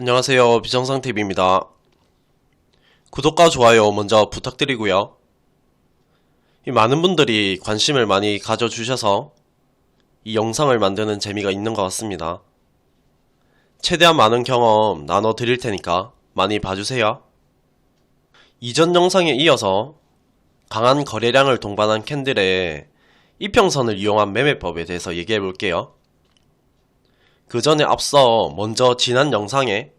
안녕하세요. 비정상TV입니다. 구독과 좋아요 먼저 부탁드리고요. 이 많은 분들이 관심을 많이 가져주셔서 이 영상을 만드는 재미가 있는 것 같습니다. 최대한 많은 경험 나눠드릴 테니까 많이 봐주세요. 이전 영상에 이어서 강한 거래량을 동반한 캔들의 이평선을 이용한 매매법에 대해서 얘기해 볼게요. 그 전에 앞서 먼저 지난 영상에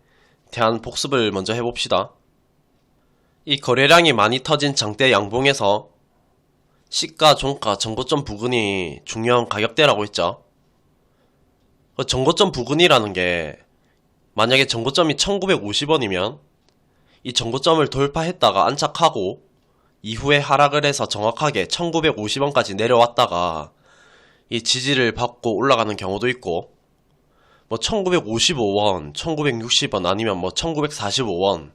대한 복습을 먼저 해봅시다. 이 거래량이 많이 터진 장대 양봉에서 시가, 종가, 정고점 부근이 중요한 가격대라고 했죠. 그 정고점 부근이라는 게 만약에 정고점이 1950원이면 이 정고점을 돌파했다가 안착하고 이후에 하락을 해서 정확하게 1950원까지 내려왔다가 이 지지를 받고 올라가는 경우도 있고 뭐 1955원, 1960원 아니면 뭐 1945원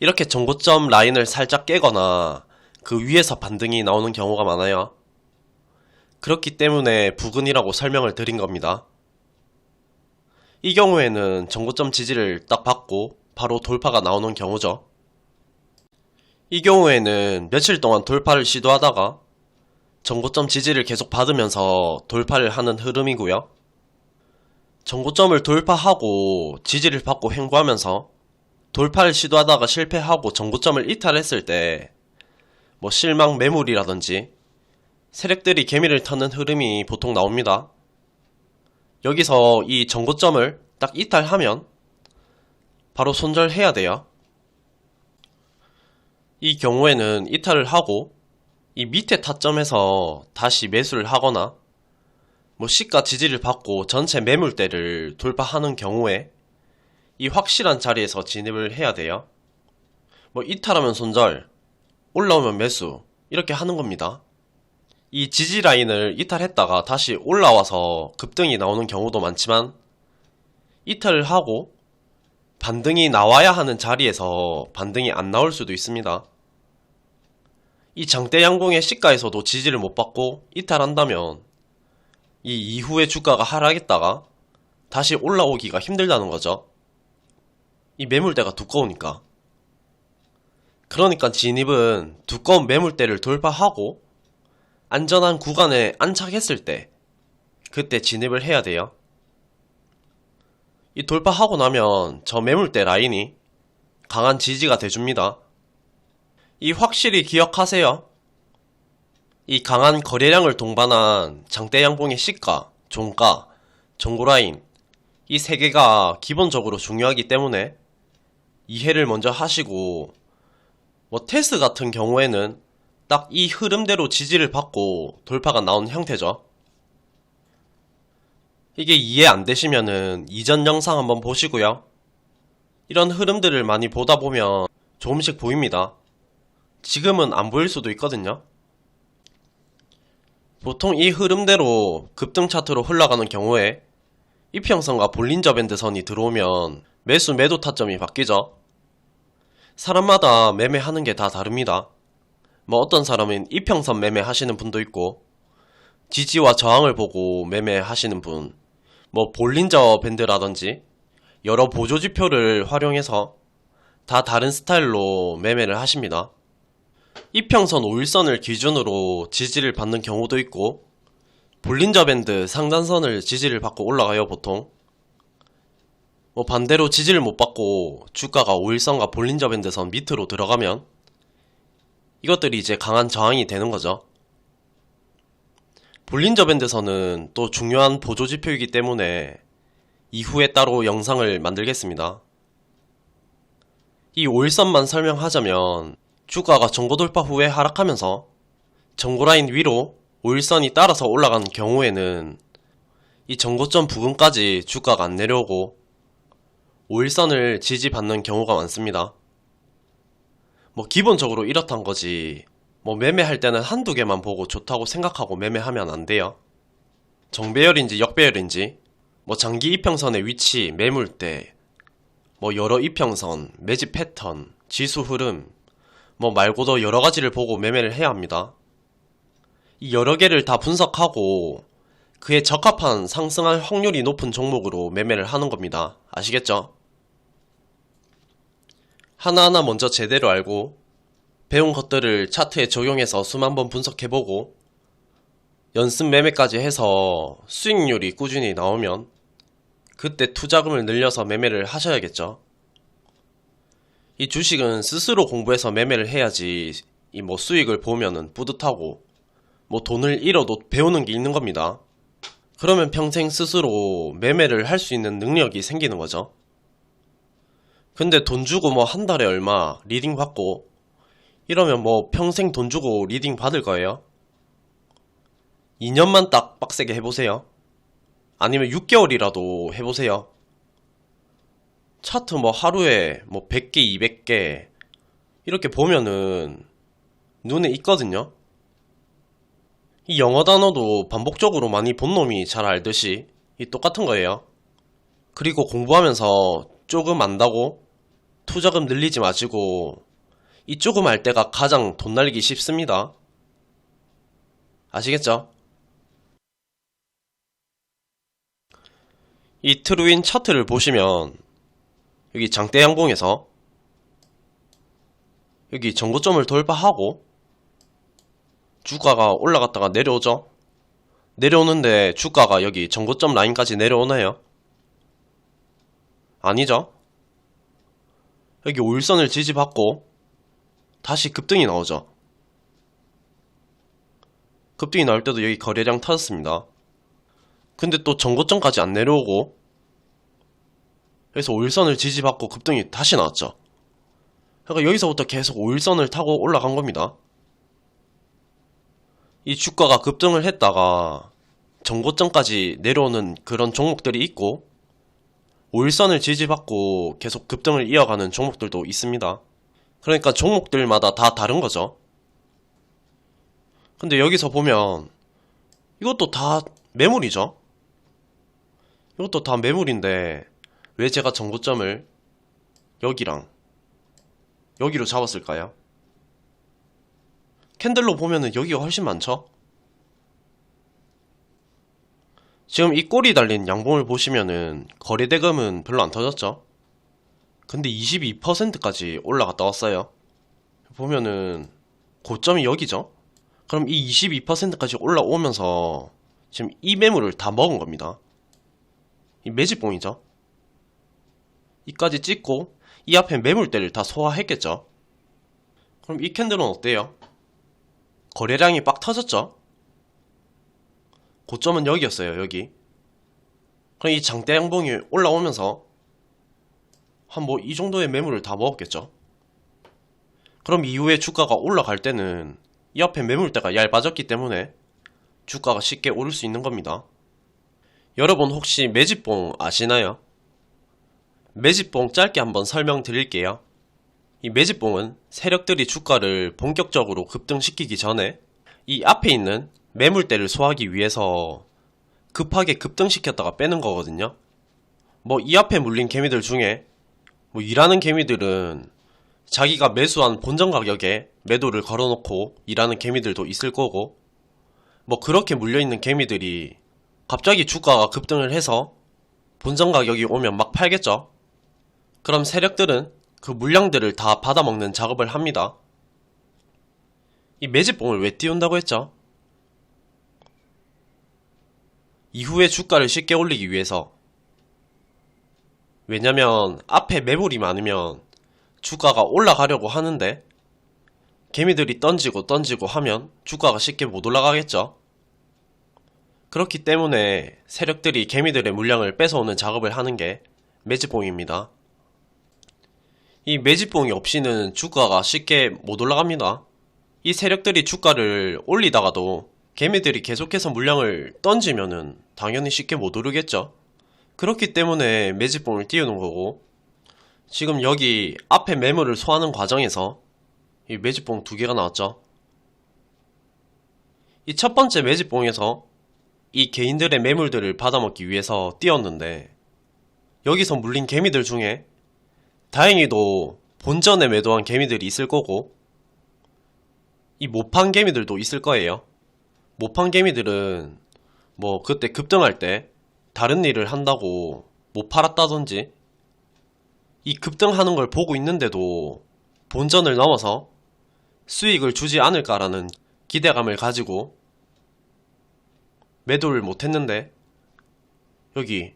이렇게 정고점 라인을 살짝 깨거나 그 위에서 반등이 나오는 경우가 많아요. 그렇기 때문에 부근이라고 설명을 드린 겁니다. 이 경우에는 정고점 지지를 딱 받고 바로 돌파가 나오는 경우죠. 이 경우에는 며칠 동안 돌파를 시도하다가 정고점 지지를 계속 받으면서 돌파를 하는 흐름이고요. 정고점을 돌파하고 지지를 받고 횡보하면서 돌파를 시도하다가 실패하고 정고점을 이탈했을 때 뭐 실망 매물이라든지 세력들이 개미를 터는 흐름이 보통 나옵니다. 여기서 이 정고점을 딱 이탈하면 바로 손절해야 돼요. 이 경우에는 이탈을 하고 이 밑에 타점에서 다시 매수를 하거나 뭐 시가 지지를 받고 전체 매물대를 돌파하는 경우에 이 확실한 자리에서 진입을 해야 돼요. 뭐 이탈하면 손절, 올라오면 매수 이렇게 하는 겁니다. 이 지지 라인을 이탈했다가 다시 올라와서 급등이 나오는 경우도 많지만 이탈을 하고 반등이 나와야 하는 자리에서 반등이 안 나올 수도 있습니다. 이 장대 양봉의 시가에서도 지지를 못 받고 이탈한다면 이 이후에 주가가 하락했다가 다시 올라오기가 힘들다는 거죠. 이 매물대가 두꺼우니까. 그러니까 진입은 두꺼운 매물대를 돌파하고 안전한 구간에 안착했을 때 그때 진입을 해야 돼요. 이 돌파하고 나면 저 매물대 라인이 강한 지지가 돼줍니다. 이 확실히 기억하세요. 이 강한 거래량을 동반한 장대 양봉의 시가, 종가, 정고라인 이 세 개가 기본적으로 중요하기 때문에 이해를 먼저 하시고 뭐 테스 같은 경우에는 딱 이 흐름대로 지지를 받고 돌파가 나온 형태죠. 이게 이해 안 되시면은 이전 영상 한번 보시고요. 이런 흐름들을 많이 보다 보면 조금씩 보입니다. 지금은 안 보일 수도 있거든요. 보통 이 흐름대로 급등 차트로 흘러가는 경우에 이평선과 볼린저 밴드 선이 들어오면 매수 매도 타점이 바뀌죠. 사람마다 매매하는 게 다 다릅니다. 뭐 어떤 사람은 이평선 매매하시는 분도 있고 지지와 저항을 보고 매매하시는 분, 뭐 볼린저 밴드라든지 여러 보조 지표를 활용해서 다 다른 스타일로 매매를 하십니다. 이평선 5일선을 기준으로 지지를 받는 경우도 있고 볼린저 밴드 상단선을 지지를 받고 올라가요 보통. 뭐 반대로 지지를 못 받고 주가가 5일선과 볼린저 밴드선 밑으로 들어가면 이것들이 이제 강한 저항이 되는 거죠. 볼린저 밴드선은 또 중요한 보조 지표이기 때문에 이후에 따로 영상을 만들겠습니다. 이 5일선만 설명하자면 주가가 정고 돌파 후에 하락하면서 정고라인 위로 5일선이 따라서 올라간 경우에는 이 정고점 부근까지 주가가 안 내려오고 5일선을 지지받는 경우가 많습니다. 뭐 기본적으로 이렇단 거지 뭐 매매할 때는 한두 개만 보고 좋다고 생각하고 매매하면 안 돼요. 정배열인지 역배열인지 뭐 장기 이평선의 위치, 매물대, 뭐 여러 이평선, 매집 패턴, 지수 흐름 뭐 말고도 여러 가지를 보고 매매를 해야 합니다. 이 여러 개를 다 분석하고 그에 적합한 상승할 확률이 높은 종목으로 매매를 하는 겁니다. 아시겠죠? 하나하나 먼저 제대로 알고 배운 것들을 차트에 적용해서 수만 번 분석해보고 연습 매매까지 해서 수익률이 꾸준히 나오면 그때 투자금을 늘려서 매매를 하셔야겠죠. 이 주식은 스스로 공부해서 매매를 해야지 이 뭐 수익을 보면은 뿌듯하고 뭐 돈을 잃어도 배우는 게 있는 겁니다. 그러면 평생 스스로 매매를 할 수 있는 능력이 생기는 거죠. 근데 돈 주고 뭐 한 달에 얼마 리딩 받고 이러면 뭐 평생 돈 주고 리딩 받을 거예요? 2년만 딱 빡세게 해보세요. 아니면 6개월이라도 해보세요. 차트 뭐 하루에 뭐 100개, 200개 이렇게 보면은 눈에 익거든요. 이 영어 단어도 반복적으로 많이 본 놈이 잘 알듯이 이 똑같은 거예요. 그리고 공부하면서 조금 안다고 투자금 늘리지 마시고 이 조금 알 때가 가장 돈 날리기 쉽습니다. 아시겠죠? 이 트루인 차트를 보시면 여기 장대 양봉에서 여기 정고점을 돌파하고 주가가 올라갔다가 내려오죠? 내려오는데 주가가 여기 정고점 라인까지 내려오나요? 아니죠? 여기 5일선을 지지받고 다시 급등이 나오죠. 급등이 나올 때도 여기 거래량 터졌습니다. 근데 또 정고점까지 안 내려오고 그래서 5일선을 지지받고 급등이 다시 나왔죠. 그러니까 여기서부터 계속 5일선을 타고 올라간 겁니다. 이 주가가 급등을 했다가 정고점까지 내려오는 그런 종목들이 있고 5일선을 지지받고 계속 급등을 이어가는 종목들도 있습니다. 그러니까 종목들마다 다 다른 거죠. 근데 여기서 보면 이것도 다 매물이죠. 이것도 다 매물인데 왜 제가 정고점을 여기랑 여기로 잡았을까요? 캔들로 보면은 여기가 훨씬 많죠? 지금 이 꼬리 달린 양봉을 보시면은 거래대금은 별로 안 터졌죠? 근데 22%까지 올라갔다 왔어요. 보면은 고점이 여기죠? 그럼 이 22%까지 올라오면서 지금 이 매물을 다 먹은 겁니다. 이 매집봉이죠? 이까지 찍고 이 앞에 매물대를 다 소화했겠죠? 그럼 이 캔들은 어때요? 거래량이 빡 터졌죠? 고점은 여기였어요, 여기. 그럼 이 장대 양봉이 올라오면서 한 뭐 이 정도의 매물을 다 먹었겠죠? 그럼 이후에 주가가 올라갈 때는 이 앞에 매물대가 얇아졌기 때문에 주가가 쉽게 오를 수 있는 겁니다. 여러분 혹시 매집봉 아시나요? 매집봉 짧게 한번 설명드릴게요. 이 매집봉은 세력들이 주가를 본격적으로 급등시키기 전에 이 앞에 있는 매물대를 소화하기 위해서 급하게 급등시켰다가 빼는 거거든요. 뭐 이 앞에 물린 개미들 중에 뭐 일하는 개미들은 자기가 매수한 본전 가격에 매도를 걸어놓고 일하는 개미들도 있을 거고 뭐 그렇게 물려있는 개미들이 갑자기 주가가 급등을 해서 본전 가격이 오면 막 팔겠죠. 그럼 세력들은 그 물량들을 다 받아먹는 작업을 합니다. 이 매집봉을 왜 띄운다고 했죠? 이후에 주가를 쉽게 올리기 위해서 왜냐면 앞에 매물이 많으면 주가가 올라가려고 하는데 개미들이 던지고 던지고 하면 주가가 쉽게 못 올라가겠죠. 그렇기 때문에 세력들이 개미들의 물량을 뺏어오는 작업을 하는 게 매집봉입니다. 이 매집봉이 없이는 주가가 쉽게 못 올라갑니다. 이 세력들이 주가를 올리다가도 개미들이 계속해서 물량을 던지면은 당연히 쉽게 못 오르겠죠. 그렇기 때문에 매집봉을 띄우는 거고 지금 여기 앞에 매물을 소화하는 과정에서 이 매집봉 두 개가 나왔죠. 이 첫 번째 매집봉에서 이 개인들의 매물들을 받아먹기 위해서 띄웠는데 여기서 물린 개미들 중에 다행히도 본전에 매도한 개미들이 있을 거고 이 못판 개미들도 있을 거예요. 못판 개미들은 뭐 그때 급등할 때 다른 일을 한다고 못 팔았다든지 이 급등하는 걸 보고 있는데도 본전을 넘어서 수익을 주지 않을까라는 기대감을 가지고 매도를 못했는데 여기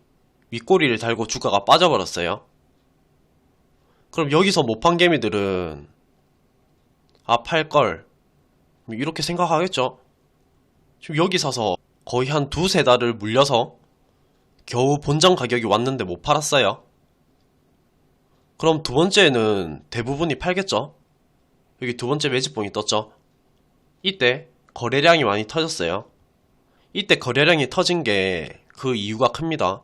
윗꼬리를 달고 주가가 빠져버렸어요. 그럼 여기서 못 판 개미들은 아 팔걸 이렇게 생각하겠죠. 지금 여기 사서 거의 한 두세 달을 물려서 겨우 본전 가격이 왔는데 못 팔았어요. 그럼 두 번째는 대부분이 팔겠죠? 여기 두 번째 매집봉이 떴죠? 이때 거래량이 많이 터졌어요. 이때 거래량이 터진 게 그 이유가 큽니다.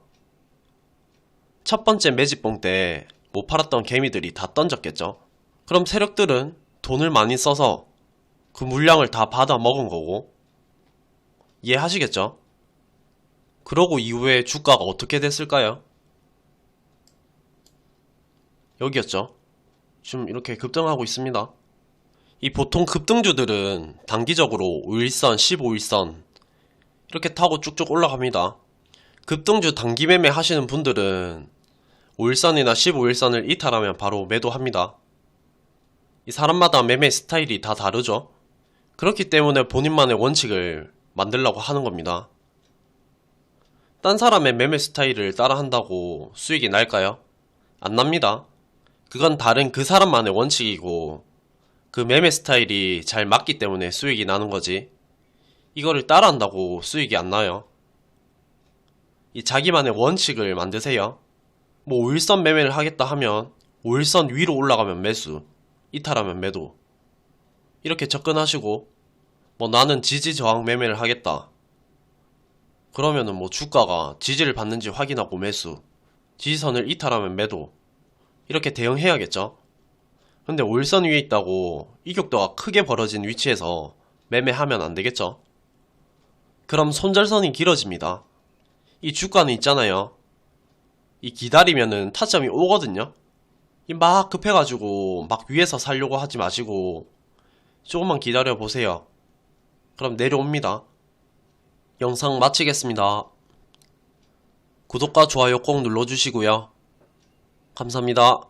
첫 번째 매집봉 때 못 팔았던 개미들이 다 던졌겠죠? 그럼 세력들은 돈을 많이 써서 그 물량을 다 받아 먹은 거고, 이해하시겠죠? 그러고 이후에 주가가 어떻게 됐을까요? 여기였죠. 지금 이렇게 급등하고 있습니다. 이 보통 급등주들은 단기적으로 5일선, 15일선 이렇게 타고 쭉쭉 올라갑니다. 급등주 단기 매매 하시는 분들은 5일선이나 15일선을 이탈하면 바로 매도합니다. 이 사람마다 매매 스타일이 다 다르죠. 그렇기 때문에 본인만의 원칙을 만들려고 하는 겁니다. 딴 사람의 매매 스타일을 따라한다고 수익이 날까요? 안 납니다. 그건 다른 그 사람만의 원칙이고 그 매매 스타일이 잘 맞기 때문에 수익이 나는 거지. 이거를 따라한다고 수익이 안 나요. 이 자기만의 원칙을 만드세요. 뭐 5일선 매매를 하겠다 하면 5일선 위로 올라가면 매수, 이탈하면 매도. 이렇게 접근하시고 뭐 나는 지지 저항 매매를 하겠다. 그러면은 뭐 주가가 지지를 받는지 확인하고 매수, 지지선을 이탈하면 매도. 이렇게 대응해야겠죠. 근데 5일선 위에 있다고 이격도가 크게 벌어진 위치에서 매매하면 안 되겠죠. 그럼 손절선이 길어집니다. 이 주가는 있잖아요. 이 기다리면은 타점이 오거든요. 이 막 급해가지고 막 위에서 살려고 하지 마시고 조금만 기다려 보세요. 그럼 내려옵니다. 영상 마치겠습니다. 구독과 좋아요 꼭 눌러주시고요. 감사합니다.